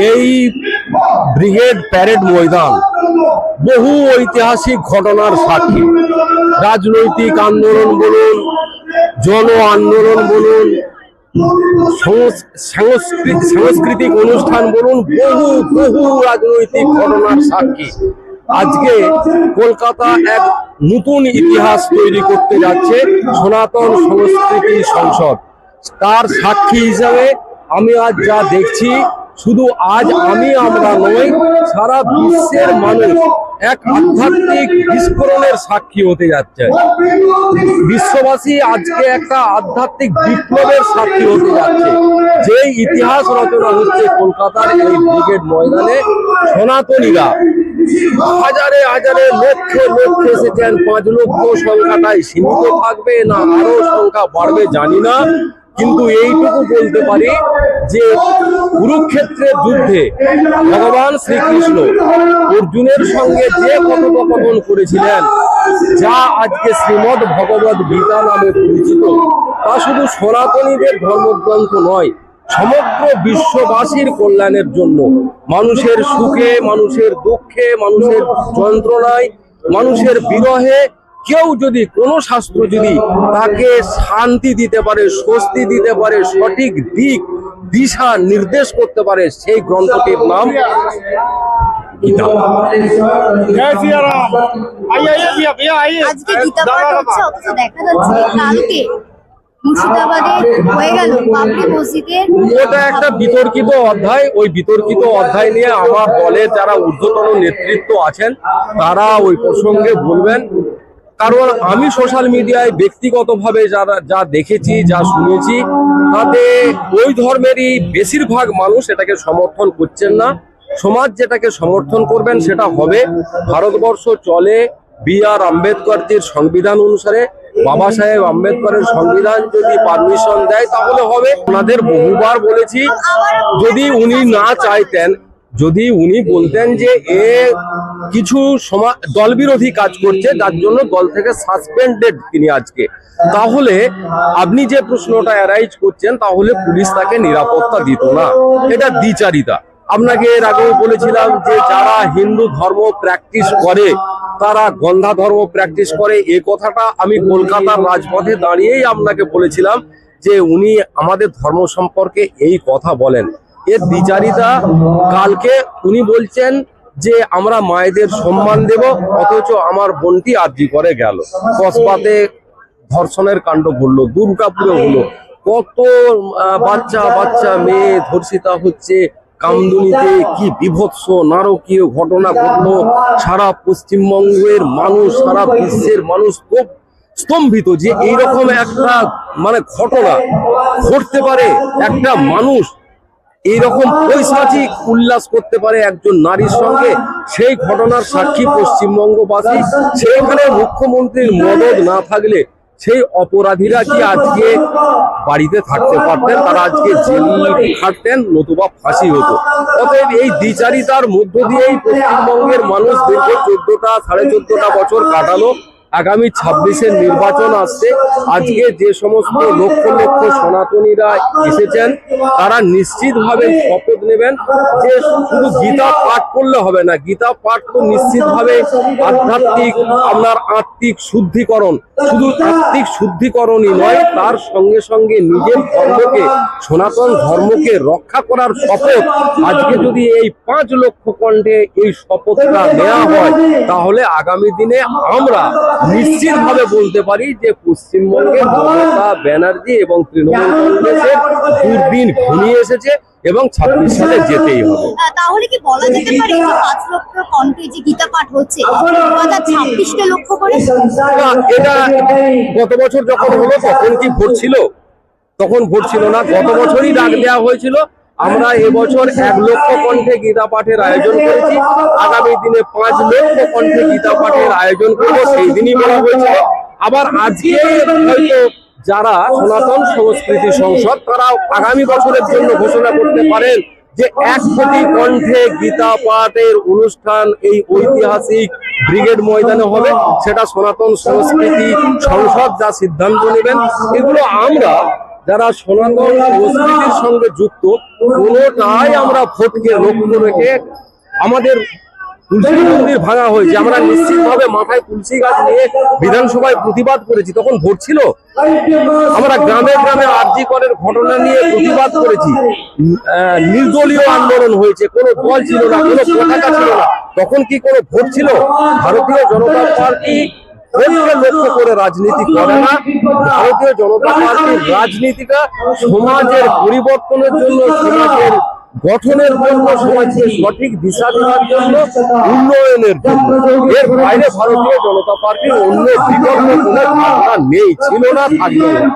এই brigade parade ময়দান বহু ঐতিহাসিক ঘটনার সাক্ষী। রাজনৈতিক আন্দোলন বলুন, জন আন্দোলন বলুন, সংস- সাংস্কৃতিক অনুষ্ঠান বলুন, বহু বহু রাজনৈতিক ঘটনার সাক্ষী। আজকে কলকাতা এক নতুন ইতিহাস তৈরি করতে যাচ্ছে সনাতন সংস্কৃতি সংসদ। তার সাক্ষী হিসাবে আমি আজ যা দেখছি, শুধু আজ আমি আমরা নই, সারা বিশ্বের মানুষ এক আধ্যাত্মিক বিস্ফোরণের সাক্ষী হতে যাচ্ছে। বিশ্ববাসী আজকে একটা আধ্যাত্মিক বিপ্লবের সাক্ষী হতে যাচ্ছে। যে ইতিহাস রচনা হচ্ছে কলকাতার এই ব্রিগেড ময়দানে, সনাতনীরা হাজারে হাজারে লক্ষ লক্ষ এসেছেন, পাঁচ লক্ষ সংখ্যাটাই সীমিত থাকবে না আরও সংখ্যা বাড়বে, জানি না। কিন্তু এইটুকু বলতে পারি যে কুরুক্ষেত্রের যুদ্ধে ভগবান শ্রীকৃষ্ণ অর্জুনের সঙ্গে যে কথোপকথন করেছিলেন, যা আজকে শ্রীমদ ভগবত গীতা নামে পরিচিত, তা শুধু সনাতনীদের ধর্মগ্রন্থ নয়, সমগ্র বিশ্ববাসীর কল্যাণের জন্য। মানুষের সুখে, মানুষের দুঃখে, মানুষের যন্ত্রণায়, মানুষের বিরহে কেউ যদি কোনো শাস্ত্র যদি তাকে শান্তি দিতে পারে স্বস্তি দিতে পারে সঠিক দিক দিশা নির্দেশ করতে পারে সেই গ্রন্থটির নাম একটা বিতর্কিত অধ্যায়। ওই বিতর্কিত অধ্যায় নিয়ে আমার দলে যারা ঊর্ধ্বতন নেতৃত্ব আছেন তারা ওই প্রসঙ্গে বলবেন কারণ আমি সোশ্যাল মিডিয়ায় ব্যক্তিগতভাবে যারা, যা দেখেছি, যা শুনেছি, তাতে ওই ধর্মেরই বেশিরভাগ মানুষ এটাকে সমর্থন করছেন না। সমাজ যেটাকে সমর্থন করবেন সেটা হবে ভারতবর্ষ চলে বি আর আম্বেদকরজির সংবিধান অনুসারে। বাবা সাহেব আম্বেদকরের সংবিধান যদি পারমিশন দেয়, তাহলে হবে। ওনাদের বহুবার বলেছি, যদি উনি না চাইতেন যদি উনি বলতেন যে এ কিছু সমা দল বিরোধী কাজ করছে যার জন্য দল থেকে সাসপেন্ডেড তিনি আজকে। তাহলে আপনি যে প্রশ্নটা অ্যারাইজ করছেন, তাহলে পুলিশ তাকে নিরাপত্তা দিত না। এটা দ্বিচারিতা। আপনাকে এর আগেও বলেছিলাম যে যারা হিন্দু ধর্ম প্র্যাকটিস করে, তারা গন্ধা ধর্ম প্র্যাকটিস করে, এ কথাটা আমি কলকাতার রাজপথে দাঁড়িয়েই আপনাকে বলেছিলাম যে উনি আমাদের ধর্ম সম্পর্কে এই কথা বলেন। এর দ্বিচারিতা কালকে উনি বলছেন যে আমরা মায়েদের সম্মান দেব, অথচ আমার বোনটি আর্জি করে গেল। কসবাতে ধর্ষণের কাণ্ড ঘটলো, দুর্গাপুরে হলো। কত বাচ্চা বাচ্চা, মেয়ে ধর্ষিতা হচ্ছে কামদুনিতে, কি বিভৎস, নারকীয় ঘটনা ঘটলো। সারা পশ্চিমবঙ্গের মানুষ, সারা বিশ্বের মানুষ খুব স্তম্ভিত যে এইরকম একটা মানে ঘটনা ঘটতে পারে একটা মানুষ এইরকম পৈশাচিক উল্লাস করতে পারে একজন নারীর সঙ্গে। সেই ঘটনার সাক্ষী পশ্চিমবঙ্গবাসী। সেইখানে মুখ্যমন্ত্রীর মদত না থাকলে সেই অপরাধীরা কি আজকে বাড়িতে থাকতে পারতেন? তারা আজকে জেল খাটতেন, নতুবা ফাঁসি হতো। অতএব এই দ্বিচারিতার মধ্য দিয়েই পশ্চিমবঙ্গের মানুষ দীর্ঘ চোদ্দটা, সাড়ে চোদ্দটা বছর কাটালো। আগামী ছাব্বিশের নির্বাচন আসছে। আজকে যে সমস্ত লক্ষ লক্ষ সনাতনীরা এসেছেন, তারা নিশ্চিতভাবে শপথ নেবেন যে শুধু গীতা পাঠ করলে হবে না, গীতা পাঠ তো নিশ্চিতভাবে আধ্যাত্মিক আপনার আত্মিক শুদ্ধিকরণ। শুধু আত্মিক শুদ্ধিকরণই নয়, তার সঙ্গে সঙ্গে নিজের ধর্মকে, সনাতন ধর্মকে রক্ষা করার শপথ আজকে যদি এই পাঁচ লক্ষ কণ্ঠে এই শপথটা নেওয়া হয়, তাহলে আগামী দিনে আমরা নিশ্চিতভাবে বলতে পারি যে পশ্চিমবঙ্গে মমতা ব্যানার্জি এবং তৃণমূল কংগ্রেসের দুর্দিন ঘনিয়ে এসেছে এবং ছাব্বিশ সালে যেতেই হবে। তাহলে কি বলা যেতে পারে যে পাঁচ লক্ষ কণ্ঠে যে গীতা পাঠ হচ্ছে ছাব্বিশকে লক্ষ্য করে? না, এটা গত বছর যখন হলো তখন কি ভোট ছিল? তখন ভোট ছিল না গত বছরই ডাক দেওয়া হয়েছিল আমরা এবছর এক লক্ষ কণ্ঠে গীতা পাঠের আয়োজন করেছি। আগামী দিনে পাঁচ লক্ষ কণ্ঠে গীতা পাঠের আয়োজন করব, সেই দিনই বলা হয়েছিল। আবার আজকে হয়তো যারা সনাতন সংস্কৃতি সংসদ তারা আগামী বছরের জন্য ঘোষণা করতে পারেন যে এক কোটি কণ্ঠে গীতা পাঠের অনুষ্ঠান এই ঐতিহাসিক ব্রিগেড ময়দানে হবে। সেটা সনাতন সংস্কৃতি সংসদ যা সিদ্ধান্ত নেবেন, এগুলো আমরা যারা সনাতন সঙ্গে যুক্ত, কোনোটাই আমরা ভোটকে লক্ষ্য রেখে আমাদের ভাঙা হয়েছে। আমরা নিশ্চিতভাবে মাথায় গাছ নিয়ে বিধানসভায় প্রতিবাদ করেছি। তখন ভোট ছিল। আমরা গ্রামে গ্রামে ঘটনা নিয়ে প্রতিবাদ করেছি। নির্দলীয় আন্দোলন হয়েছে। কোনো দল ছিল না, কোনো ছিল না। তখন কি কোনো ভোট ছিল? ভারতীয় জনতা পার্টি লক্ষ্য করে রাজনীতি করে না। ভারতীয় জনতা পার্টির রাজনীতিটা সমাজের পরিবর্তনের জন্য সমাজের গঠনের জন্য সমাজকে সঠিক দিশা দেওয়ার জন্য উন্নয়নের জন্য। এর বাইরে ভারতীয় জনতা পার্টির অন্য বিকল্প কোনো নেই ছিল না থাকবে না।